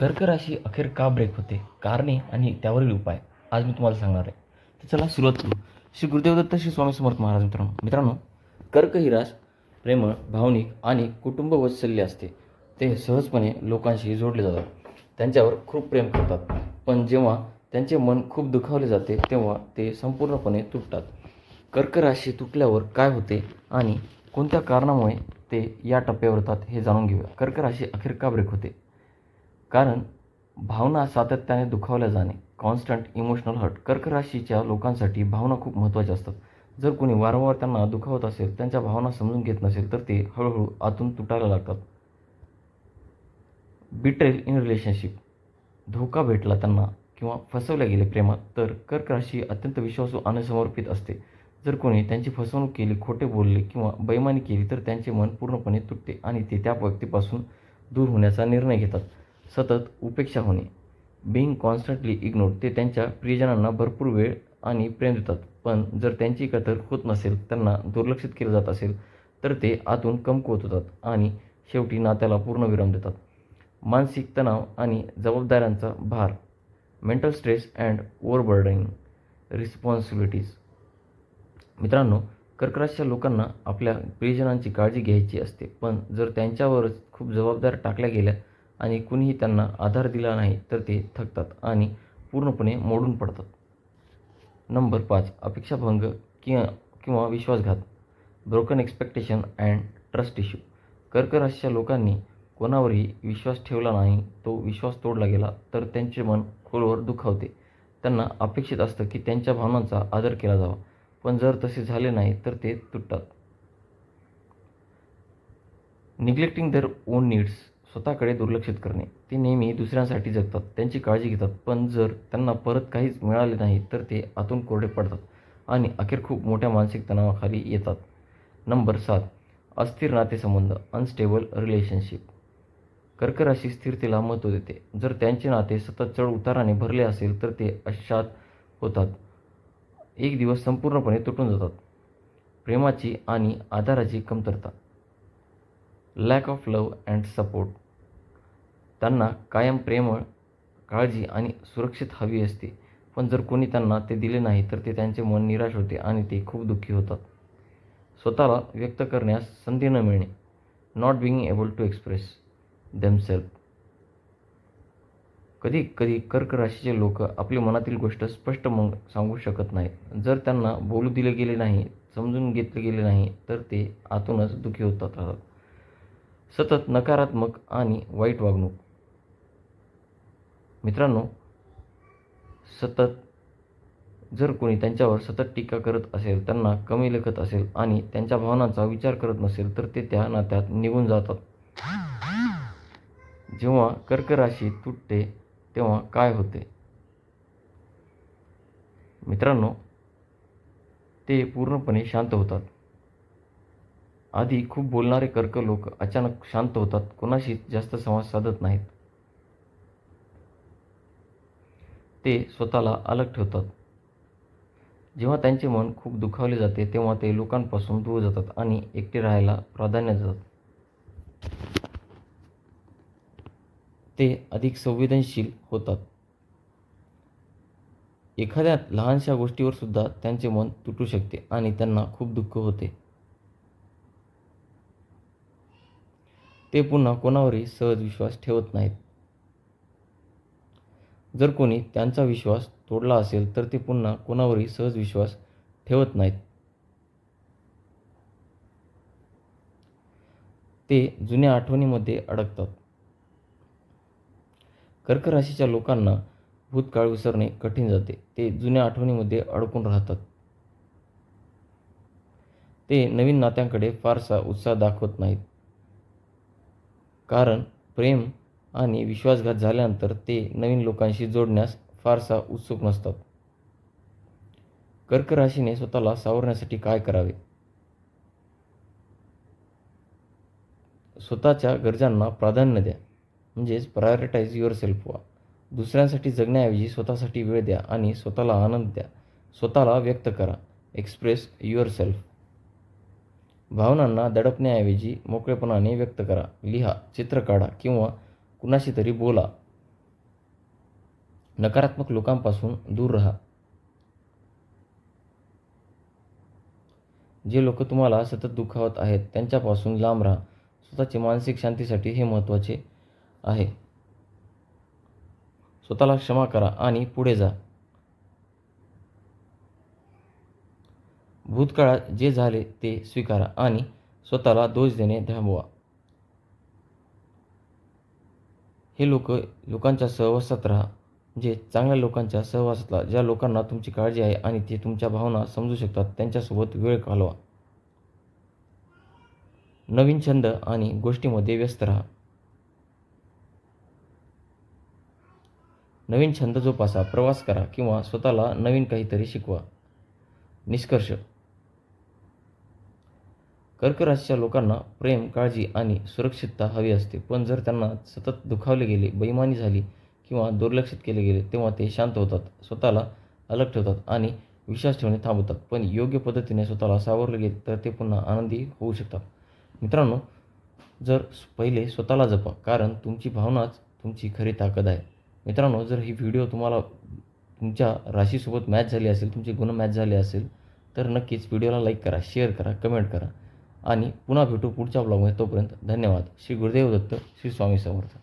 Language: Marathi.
कर्क राशी अखेर का ब्रेक होते? कारणे आणि त्यावरील उपाय. आज मी तुम्हाला सांगणार आहे. तर चला सुरुवात करू. श्री गुरुदेव दत्त श्री स्वामी समर्थ महाराज मित्रांनो मित्रांनो कर्क ही रास प्रेमळ भावनिक आणि कुटुंब वत्सल्य असते. ते सहजपणे लोकांशी जोडले जातात. त्यांच्यावर खूप प्रेम करतात. पण जेव्हा त्यांचे मन खूप दुखावले जाते तेव्हा ते संपूर्णपणे तुटतात. कर्क राशी तुटल्यावर काय होते आणि कोणत्या कारणामुळे ते या टप्प्यावर येतात हे जाणून घेऊया. कर्क राशी अखेर का ब्रेक होते? कारण भावना सातत्याने दुखावल्या जाणे कॉन्स्टंट इमोशनल हर्ट कर्क राशीच्या लोकांसाठी भावना खूप महत्त्वाच्या असतात. जर कोणी वारंवार त्यांना दुखावत असेल त्यांच्या भावना समजून घेत नसेल तर ते हळूहळू आतून तुटायला लागतात. बिट्रेल इन रिलेशनशिप धोका भेटला त्यांना किंवा फसवले गेले प्रेमात तर कर्क राशी अत्यंत विश्वासू आणि समर्पित असते. जर कोणी त्यांची फसवणूक केली खोटे बोलले किंवा बैमानी केली तर त्यांचे मन पूर्णपणे तुटते आणि ते त्या व्यक्तीपासून दूर होण्याचा निर्णय घेतात. सतत उपेक्षा होणे. बिईंग कॉन्स्टंटली इग्नोर ते त्यांच्या प्रियजनांना भरपूर वेळ आणि प्रेम देतात. पण जर त्यांची कदर होत नसेल त्यांना दुर्लक्षित केलं जात असेल तर ते आतून कमकुवत होतात आणि शेवटी नात्याला पूर्ण विराम देतात. मानसिक तणाव आणि जबाबदाऱ्यांचा भार mental stress and overburdening responsibilities मित्रांनो कर्कराशच्या लोकांना आपल्या प्रियजनांची काळजी घ्यायची असते पण जर त्यांच्यावरच खूप जबाबदार टाकल्या गेल्या आणि कुणीही त्यांना आधार दिला नाही तर ते थकतात आणि पूर्णपणे मोडून पडतात. नंबर पाच अपेक्षाभंग किंवा किंवा विश्वासघात. Broken expectation and trust issue कर्कराशीच्या लोकांनी कोणावरही विश्वास ठेवला नाही तो विश्वास तोडला गेला तर त्यांचे मन खोलवर दुखावते. त्यांना अपेक्षित असतं की त्यांच्या भावनांचा आदर केला जावा पण जर तसे झाले नाही तर ते तुटतात. निग्लेक्टिंग दर ओन नीड्स स्वतःकडे दुर्लक्षित करणे. ते नेहमी दुसऱ्यांसाठी जगतात त्यांची काळजी घेतात पण जर त्यांना परत काहीच मिळाले नाही तर ते आतून कोरडे पडतात आणि अखेर खूप मोठ्या मानसिक तणावाखाली येतात. नंबर सात अस्थिर नातेसंबंध अनस्टेबल रिलेशनशिप कर्क राशी स्थिरतेला महत्त्व देते. जर त्यांचे नाते सतत चढ उताराने भरले असेल तर ते अशात होतात. एक दिवस संपूर्णपणे तुटून जातात. प्रेमाची आणि आधाराची कमतरता. Lack of love and support त्यांना कायम प्रेमळ काळजी आणि सुरक्षित हवी असते. पण जर कोणी त्यांना ते दिले नाही तर ते त्यांचे मन निराश होते आणि ते खूप दुःखी होतात. स्वतःला व्यक्त करण्यास संधी न मिळणे. Not being able to express themselves कधी कधी कर्क राशीचे लोक आपली मनातील गोष्ट स्पष्ट मग सांगू शकत नाहीत. जर त्यांना बोलू दिले गेले नाही समजून घेतले गेले नाही तर ते आतूनच दुखी होतात. राहतात सतत नकारात्मक आणि वाईट वागणूक. मित्रांनो सतत जर कोणी त्यांच्यावर सतत टीका करत असेल त्यांना कमी लेखत असेल आणि त्यांच्या भावनांचा विचार करत नसेल तर ते त्या नात्यात निघून जातात. जेव्हा कर्क राशी तुटते तेव्हा काय होते? मित्रांनो ते पूर्णपणे शांत होतात. आधी खूप बोलणारे कर्क लोक अचानक शांत होतात. कोणाशी जास्त संवाद साधत नाहीत. ते स्वतःला अलग ठेवतात. जेव्हा त्यांचे मन खूप दुखावले जाते तेव्हा ते लोकांपासून दूर जातात आणि एकटे राहायला प्राधान्य देतात. ते अधिक संवेदनशील होतात. एखाद्या लहानशा गोष्टीवर सुद्धा त्यांचे मन तुटू शकते आणि त्यांना खूप दुःख होते. ते पुन्हा कोणावरही सहज विश्वास ठेवत नाहीत. जर कोणी त्यांचा विश्वास तोडला असेल तर ते पुन्हा कोणावरही सहज विश्वास ठेवत नाहीत. ते जुन्या आठवणीमध्ये अडकतात. कर्क राशीच्या लोकांना भूतकाळ विसरणे कठीण जाते. ते जुन्या आठवणीमध्ये अडकून राहतात. ते नवीन नात्यांकडे फारसा उत्साह दाखवत नाहीत. कारण प्रेम आणि विश्वासघात झाल्यानंतर ते नवीन लोकांशी जोडण्यास फारसा उत्सुक नसतात. कर्क राशीने स्वतःला सावरण्यासाठी काय करावे? स्वतःच्या गरजांना प्राधान्य द्या. म्हणजेच प्रायोरिटाईज युअर सेल्फ व्हा. दुसऱ्यांसाठी जगण्याऐवजी स्वतःसाठी वेळ द्या आणि स्वतःला आनंद द्या. स्वतःला व्यक्त करा. एक्सप्रेस युअर सेल्फ भावनांना दडपण्याऐवजी मोकळेपणाने व्यक्त करा. लिहा चित्र काढा किंवा कुणाशी तरी बोला. नकारात्मक लोकांपासून दूर राहा. जे लोक तुम्हाला सतत दुखावत आहेत त्यांच्यापासून लांब राहा. स्वतःची मानसिक शांतीसाठी हे महत्त्वाचे आहे. स्वतःला क्षमा करा आणि पुढे जा. भूतकाळात जे झाले ते स्वीकारा आणि स्वतःला दोष देणे थांबवा. हे लोक लोकांच्या सहवासात राहा. जे चांगल्या लोकांच्या सहवासातला ज्या लोकांना तुमची काळजी आहे आणि ते तुमच्या भावना समजू शकतात त्यांच्यासोबत वेळ घालवा. नवीन छंद आणि गोष्टीमध्ये व्यस्त राहा. नवीन छंद जोपासा प्रवास करा किंवा स्वतःला नवीन काहीतरी शिकवा. निष्कर्ष कर्क राशीच्या लोकांना प्रेम काळजी आणि सुरक्षितता हवी असते. पण जर त्यांना सतत दुखावले गेले बेईमानी झाली किंवा दुर्लक्षित केले गेले तेव्हा ते शांत होतात स्वतःला अलग ठेवतात आणि विश्वास ठेवणे थांबवतात. पण योग्य पद्धतीने स्वतःला सावरले गेले तर ते पुन्हा आनंदी होऊ शकतात. मित्रांनो जर पहिले स्वतःला जपा कारण तुमची भावनाच तुमची खरी ताकद आहे. मित्रांनो जर ही व्हिडिओ तुम्हाला तुमच्या राशीसोबत मॅच झाली असेल तुमचे गुण मॅच झाले असेल तर नक्कीच व्हिडिओला लाईक करा शेअर करा कमेंट करा. आणि पुन्हा भेटू पुढच्या ब्लॉगमध्ये. तोपर्यंत धन्यवाद. श्री गुरुदेव दत्त श्री स्वामी समर्थ.